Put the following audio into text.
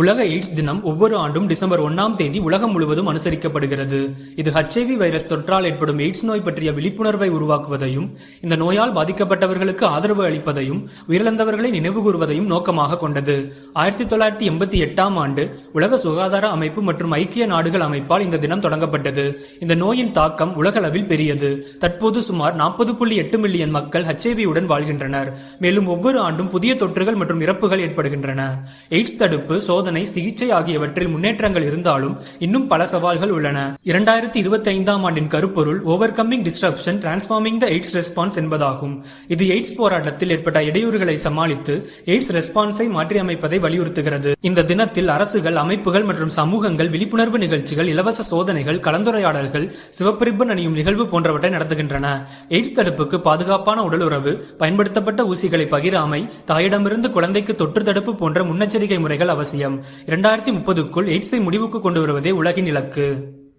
உலக எய்ட்ஸ் தினம் ஒவ்வொரு ஆண்டும் டிசம்பர் ஒன்னாம் தேதி உலகம் முழுவதும் அனுசரிக்கப்படுகிறது. இது ஹெச்ஐவி வைரஸ் தொற்றால் ஏற்படும் எய்ட்ஸ் நோய் பற்றிய விழிப்புணர்வை உருவாக்குவதையும் இந்த நோயால் பாதிக்கப்பட்டவர்களுக்கு ஆதரவு அளிப்பதையும் உயிரிழந்தவர்களை நினைவுகூர்வதையும் நோக்கமாக கொண்டது. ஆயிரத்தி தொள்ளாயிரத்தி எண்பத்தி எட்டாம் ஆண்டு உலக சுகாதார அமைப்பு மற்றும் ஐக்கிய நாடுகள் அமைப்பால் இந்த தினம் தொடங்கப்பட்டது. இந்த நோயின் தாக்கம் உலகளவில் பெரியது. தற்போது சுமார் நாற்பது புள்ளி எட்டு மில்லியன் மக்கள் ஹெச்ஐவியுடன் வாழ்கின்றனர். மேலும் ஒவ்வொரு ஆண்டும் புதிய தொற்றுகள் மற்றும் இறப்புகள் ஏற்படுகின்றன. எய்ட்ஸ் தடுப்பு சோதனை சிகிச்சை ஆகியவற்றில் முன்னேற்றங்கள் இருந்தாலும் இன்னும் பல சவால்கள் உள்ளன. இரண்டாயிரத்தி இருபத்தி ஐந்தாம் ஆண்டின் கருப்பொருள் overcoming disruption transforming the AIDS response என்பதாகும். இது எய்ட்ஸ் போராட்டத்தில் ஏற்பட்ட இடையூறுகளை சமாளித்து எய்ட்ஸ் ரெஸ்பான்ஸை மாற்றியமைப்பதை வலியுறுத்துகிறது. இந்த தினத்தில் அரசுகள் அமைப்புகள் மற்றும் சமூகங்கள் விழிப்புணர்வு நிகழ்ச்சிகள் இலவச சோதனைகள் கலந்துரையாடல்கள் சிவப்பிரிப்பு அணியும் நிகழ்வு போன்றவற்றை நடத்துகின்றன. எய்ட்ஸ் தடுப்புக்கு பாதுகாப்பான உடலுறவு பயன்படுத்தப்பட்ட ஊசிகளை பகிராமை தாயிடமிருந்து குழந்தைக்கு தொற்று தடுப்பு போன்ற முன்னெச்சரிக்கை முறைகள் அவசியம். இரண்டாயிரத்தி முப்பதுக்குள் எய்ட்ஸை முடிவுக்கு கொண்டு வருவதே உலகின் இலக்கு.